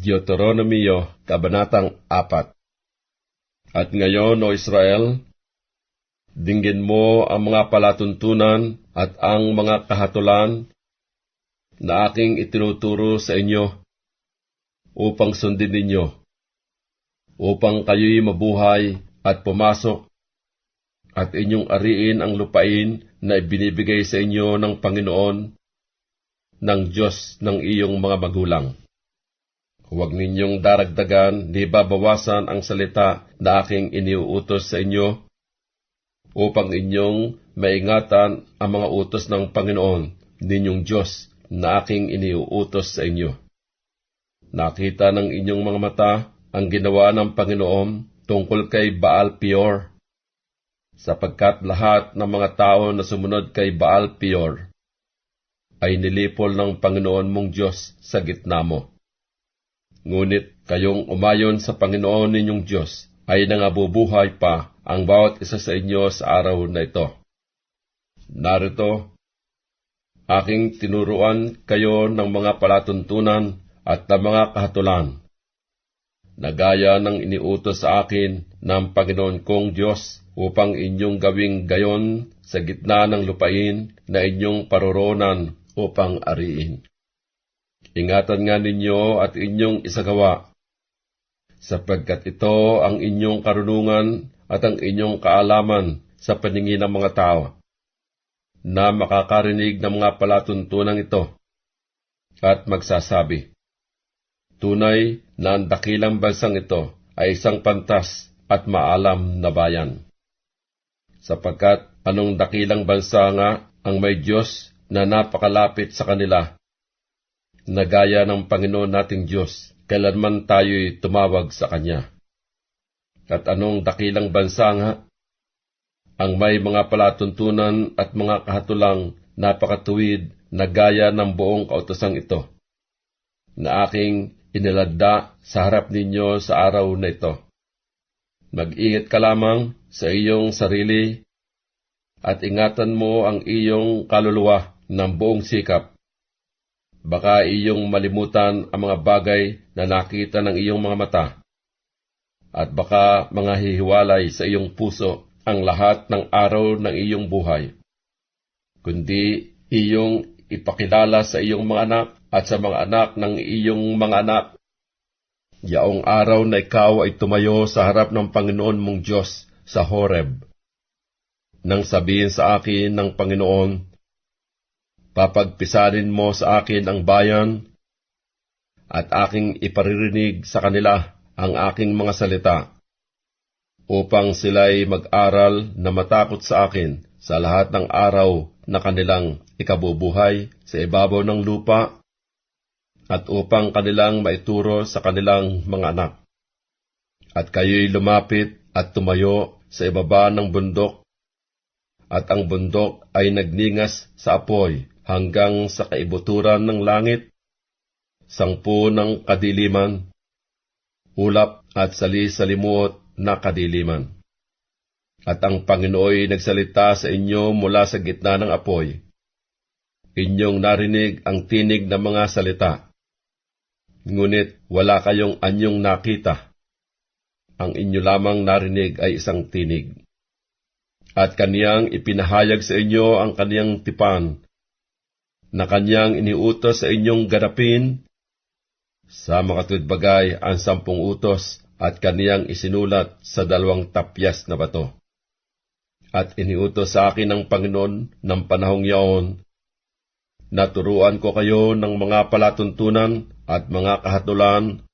Deuteronomio, Kabanatang 4 At ngayon, O Israel, dinggin mo ang mga palatuntunan at ang mga kahatulan na aking itinuturo sa inyo upang sundin ninyo, upang kayo'y mabuhay at pumasok at inyong ariin ang lupain na ibinibigay sa inyo ng Panginoon ng Diyos ng iyong mga magulang. Huwag ninyong daragdagan ni babawasan ang salita na aking iniuutos sa inyo upang inyong maingatan ang mga utos ng Panginoon ninyong Diyos na aking iniuutos sa inyo. Nakita ng inyong mga mata ang ginawa ng Panginoon tungkol kay Baal Peor, sapagkat lahat ng mga tao na sumunod kay Baal Peor ay nilipol ng Panginoon mong Diyos sa gitna mo. Ngunit kayong umayon sa Panginoon ninyong Diyos ay nangabubuhay pa ang bawat isa sa inyo sa araw na ito. Narito, aking tinuruan kayo ng mga palatuntunan at ng mga kahatulan, na gaya ng iniutos sa akin ng Panginoon kong Diyos upang inyong gawing gayon sa gitna ng lupain na inyong paroronan upang ariin. Ingatan nga ninyo at inyong isagawa, sapagkat ito ang inyong karunungan at ang inyong kaalaman sa paningin ng mga tao, na makakarinig ng mga palatuntunan ito, at magsasabi, Tunay na ang dakilang bansang ito ay isang pantas at maalam na bayan. Sapagkat anong dakilang bansa nga ang may Diyos na napakalapit sa kanila na gaya ng Panginoon nating Diyos, kailanman tayo'y tumawag sa Kanya. At anong dakilang bansa nga? Ang may mga palatuntunan at mga kahatulang napakatuwid na gaya ng buong kautosang ito, na aking iniladda sa harap ninyo sa araw na ito. Mag-ingat ka lamang sa iyong sarili at ingatan mo ang iyong kaluluwa ng buong sikap Baka iyong malimutan ang mga bagay na nakita ng iyong mga mata. At baka mga hihiwalay sa iyong puso ang lahat ng araw ng iyong buhay. Kundi iyong ipakilala sa iyong mga anak at sa mga anak ng iyong mga anak. Yaong araw na ikaw ay tumayo sa harap ng Panginoon mong Diyos sa Horeb. Nang sabihin sa akin ng Panginoon, Papagpisarin mo sa akin ang bayan, at aking iparirinig sa kanila ang aking mga salita, upang sila'y mag-aral na matakot sa akin sa lahat ng araw na kanilang ikabubuhay sa ibabaw ng lupa, at upang kanilang maituro sa kanilang mga anak. At kayo'y lumapit at tumayo sa ibaba ng bundok, at ang bundok ay nagningas sa apoy hanggang sa kaibuturan ng langit, sangpo ng kadiliman, ulap at sali-salimuot na kadiliman. At ang Panginooy nagsalita sa inyo mula sa gitna ng apoy. Inyong narinig ang tinig ng mga salita. Ngunit wala kayong anyong nakita. Ang inyo lamang narinig ay isang tinig. At kaniyang ipinahayag sa inyo ang kaniyang tipan na kanyang iniutos sa inyong ganapin. Sa mga tudbagay ang sampung utos at kaniyang isinulat sa dalawang tapyas na bato. At iniutos sa akin ng Panginoon ng panahong yaon, naturuan ko kayo ng mga palatuntunan at mga kahatulan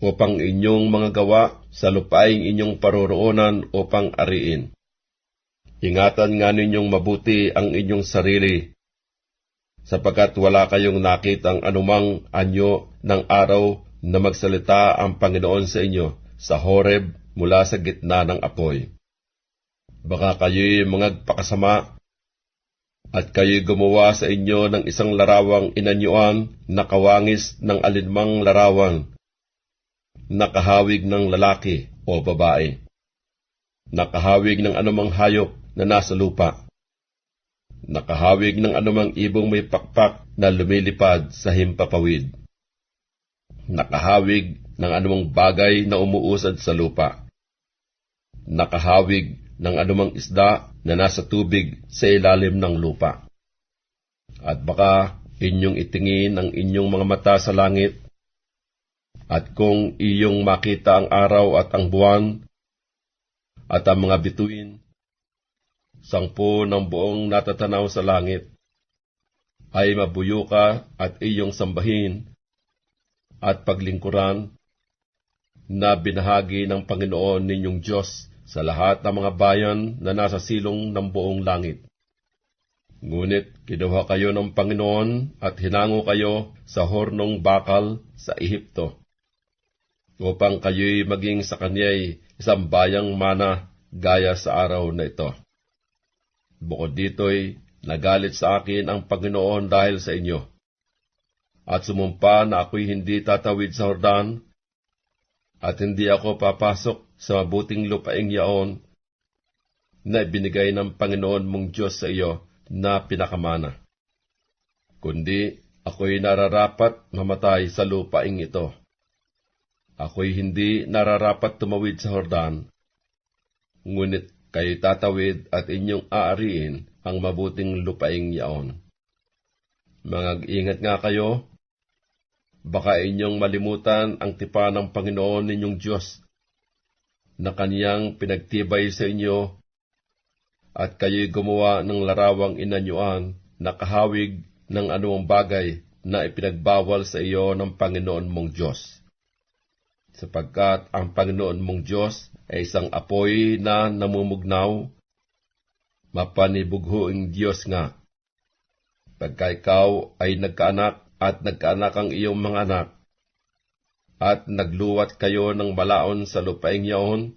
upang inyong mga gawa sa lupaing inyong paroroonan upang ariin. Ingatan nga ninyong mabuti ang inyong sarili sapagkat wala kayong nakitang anumang anyo ng araw na magsalita ang Panginoon sa inyo sa Horeb mula sa gitna ng apoy. Baka kayo'y mangagpakasama at kayo'y gumawa sa inyo ng isang larawang inanyuan na kawangis ng alinmang larawan, nakahawig ng lalaki o babae, nakahawig ng anumang hayop na nasa lupa, nakahawig ng anumang ibong may pakpak na lumilipad sa himpapawid. nakahawig ng anumang bagay na umuusad sa lupa, nakahawig ng anumang isda na nasa tubig sa ilalim ng lupa. At baka inyong itingin ang inyong mga mata sa langit, at kung iyong makita ang araw at ang buwan, at ang mga bituin, sangpo ng buong natatanaw sa langit, ay mabuyo ka at iyong sambahin at paglingkuran na binahagi ng Panginoon ninyong Diyos sa lahat ng mga bayan na nasa silong ng buong langit. Ngunit kinuha kayo ng Panginoon at hinango kayo sa hornong bakal sa Ehipto, upang kayo'y maging sa kanya'y isang bayang mana gaya sa araw na ito. Bukod dito'y nagalit sa akin ang Panginoon dahil sa inyo, at sumumpa na ako'y hindi tatawid sa Hordan, at hindi ako papasok sa mabuting lupaing yaon na ibinigay ng Panginoon mong Diyos sa iyo na pinakamana. Kundi ako'y nararapat mamatay sa lupaing ito. Ako'y hindi nararapat tumawid sa Hordan, ngunit kayo tatawid at inyong aariin ang mabuting lupaing yaon. Mga-ingat nga kayo, baka inyong malimutan ang tipa ng Panginoon ninyong Diyos na kaniyang pinagtibay sa inyo at kayo'y gumawa ng larawang inanyuan na kahawig ng anumang bagay na ipinagbawal sa iyo ng Panginoon mong Diyos. Sapagkat ang Panginoon mong Diyos ay isang apoy na namumugnaw, mapanibughoing Diyos nga. Pagka ikaw ay nagkaanak at nagkaanak ang iyong mga anak, at nagluwat kayo ng malaon sa lupaing yaon,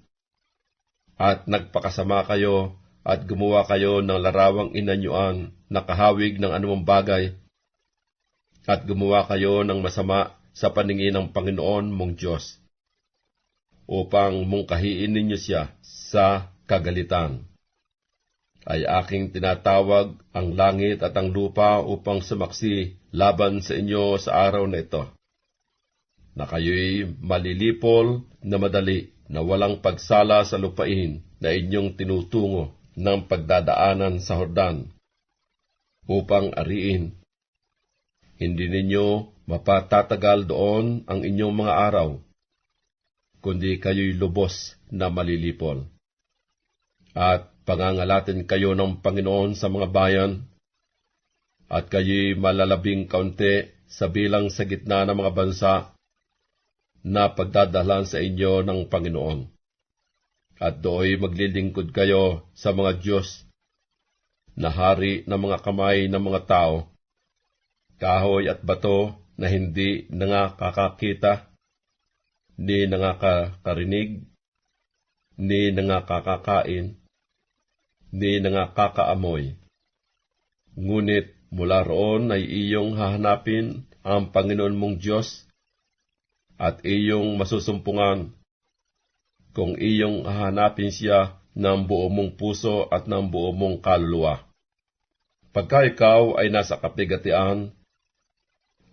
at nagpakasama kayo at gumawa kayo ng larawang inanyuan na kahawig ng anumang bagay, at gumawa kayo ng masama sa paningin ng Panginoon mong Diyos, upang mungkahiin ninyo siya sa kagalitan. Ay aking tinatawag ang langit at ang lupa upang sumaksi laban sa inyo sa araw na ito, na kayo'y malilipol na madali na walang pagsala sa lupain na inyong tinutungo ng pagdadaanan sa Hordan upang ariin. Hindi ninyo mapatatagal doon ang inyong mga araw, kundi kayo'y lubos na malilipol. At pangangalatin kayo ng Panginoon sa mga bayan, at kayo'y malalabing kaunti sa bilang sa gitna ng mga bansa na pagdadalan sa inyo ng Panginoon. At dooy maglilingkod kayo sa mga Diyos na hari ng mga kamay ng mga tao, kahoy at bato na hindi nangakakakita, ni nangakakarinig, ni nangakakakain, ni nangakakaamoy. Ngunit mula roon ay iyong hahanapin ang Panginoon mong Diyos at iyong masusumpungan kung iyong hahanapin siya ng buo mong puso at ng buo mong kaluluwa. Pagka ikaw ay nasa kapigatian,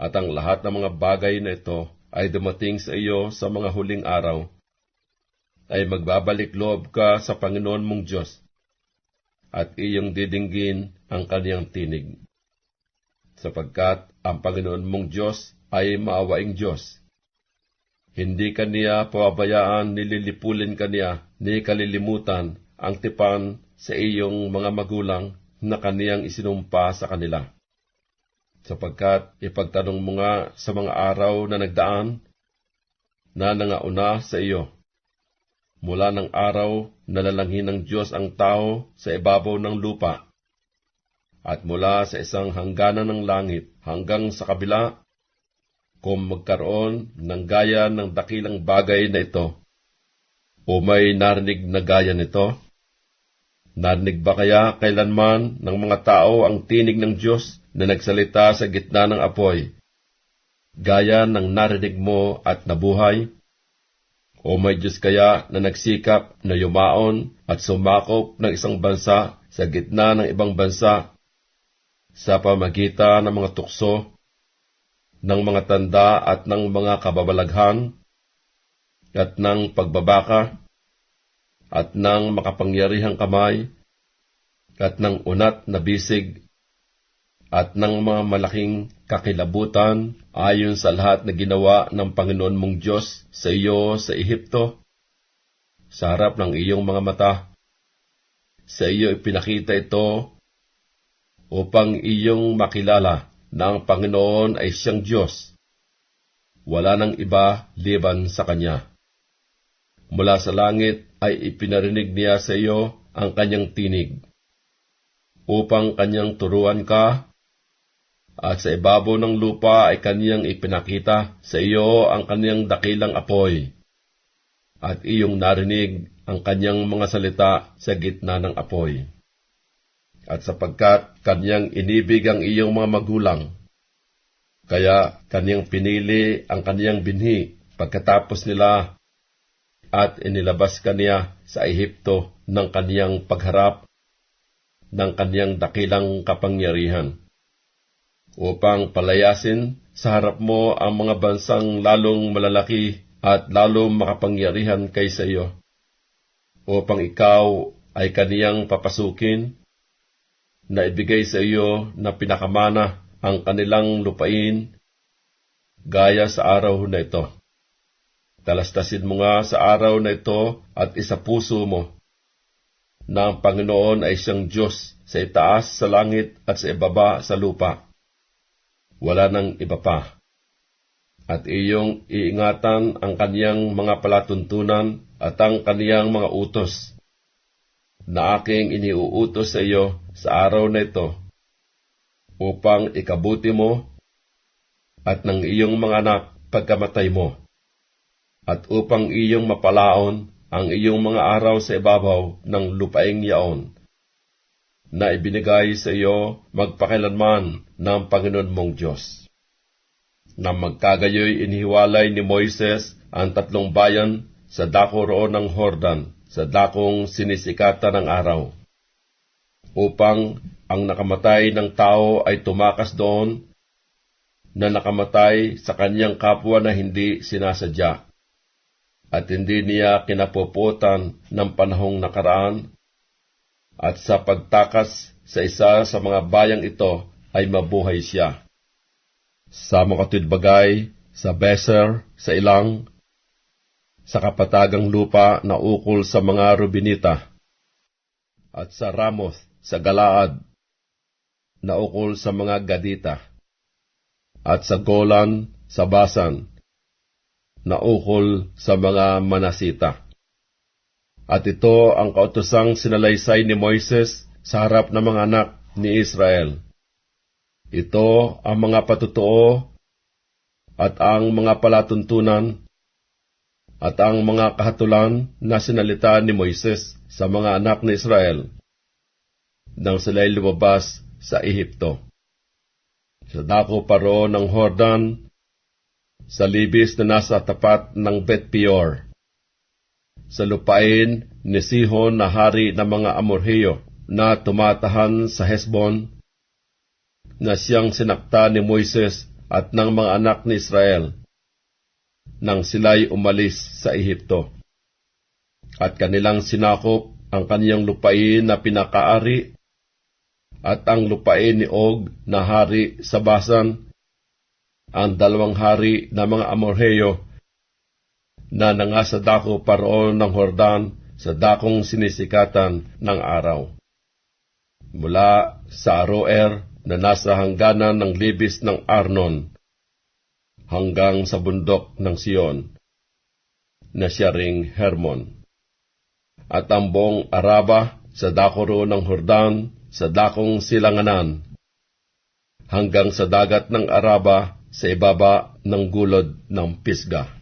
at ang lahat ng mga bagay na ito ay dumating sa iyo sa mga huling araw, ay magbabalik loob ka sa Panginoon mong Diyos, at iyong didinggin ang kaniyang tinig. Sapagkat ang Panginoon mong Diyos ay maawaing Diyos, hindi kaniya pababayaan nililipulin kaniya ni kalilimutan ang tipan sa iyong mga magulang na kaniyang isinumpa sa kanila. Sapagkat ipagtanong mo nga sa mga araw na nagdaan na nangauna sa iyo. Mula ng araw na lalanghin ng Diyos ang tao sa ibabaw ng lupa, at mula sa isang hangganan ng langit hanggang sa kabila kung magkaroon ng gaya ng dakilang bagay na ito, o may narinig na gaya nito? Narinig ba kaya kailanman ng mga tao ang tinig ng Diyos na nagsalita sa gitna ng apoy, gaya ng narinig mo at nabuhay? O may Diyos kaya na nagsikap na yumaon at sumakop ng isang bansa sa gitna ng ibang bansa sa pamagitan ng mga tukso ng mga tanda at ng mga kababalaghan, at ng pagbabaka, at ng makapangyarihang kamay, at ng unat na bisig, at ng mga malaking kakilabutan ayon sa lahat na ginawa ng Panginoon mong Diyos sa iyo sa Ehipto, sa harap ng iyong mga mata. Sa iyo ipinakita ito upang iyong makilala na ang Panginoon ay siyang Diyos. Wala nang iba liban sa Kanya. Mula sa langit ay ipinarinig niya sa iyo ang kanyang tinig, upang kanyang turuan ka at sa ibabaw ng lupa ay kaniyang ipinakita sa iyo ang kaniyang dakilang apoy, at iyong narinig ang kanyang mga salita sa gitna ng apoy. At sapagkat kaniyang inibig ang iyong mga magulang, kaya kaniyang pinili ang kaniyang binhi pagkatapos nila at inilabas kaniya sa Ehipto ng kaniyang pagharap ng kaniyang dakilang kapangyarihan upang palayasin sa harap mo ang mga bansang lalong malalaki at lalong makapangyarihan kaysa iyo, upang ikaw ay kaniyang papasukin, na ibigay sa iyo na pinakamana ang kanilang lupain, gaya sa araw na ito. Talastasin mo nga sa araw na ito at isa puso mo, na ang Panginoon ay siyang Diyos sa itaas sa langit at sa ibaba sa lupa wala nang iba pa. At iyong iingatan ang kaniyang mga palatuntunan at ang kaniyang mga utos na aking iniuutos sa iyo sa araw na ito upang ikabuti mo at ng iyong mga anak pagkamatay mo at upang iyong mapalaon ang iyong mga araw sa ibabaw ng lupaing yaon na ibinigay sa iyo magpakilanman ng Panginoon mong Diyos. Na magkagayoy inihiwalay ni Moises ang tatlong bayan sa dako roon ng Hordan, sa dakong sinisikata ng araw, upang ang nakamatay ng tao ay tumakas doon na nakamatay sa kanyang kapwa na hindi sinasadya, at hindi niya kinapuputan ng panahong nakaraan at sa pagtakas sa isa sa mga bayang ito ay mabuhay siya. Sa makatid bagay, sa Beser, sa Ilang, sa kapatagang lupa na ukol sa mga Rubinita, at sa Ramoth, sa Galaad, na ukol sa mga Gadita, at sa Golan, sa Basan, na ukol sa mga Manasita at ito ang kautosang sinalaysay ni Moises sa harap ng mga anak ni Israel. Ito ang mga patutuo at ang mga palatuntunan at ang mga kahatulan na sinalita ni Moises sa mga anak ni Israel nang sila'y lumabas sa Ehipto. Sa dako paro ng Hordan, sa libis na nasa tapat ng Bet Peor, sa lupain ni Sihon na hari ng mga Amorheo na tumatahan sa Hesbon, na siyang sinakta ni Moises at ng mga anak ni Israel, nang sila'y umalis sa Ehipto. At kanilang sinakop ang kaniyang lupain na pinakaari at ang lupain ni Og na hari sa Basan, ang dalawang hari na mga Amorheo na nangasa dako paroon ng Hordan sa dakong sinisikatan ng araw. Mula sa Aroer na nasa hangganan ng libis ng Arnon hanggang sa bundok ng Sion na siya ring Hermon. At ang buong Araba sa dako ng Hordan sa dakong silanganan hanggang sa dagat ng Araba sa ibaba ng gulod ng Pisga.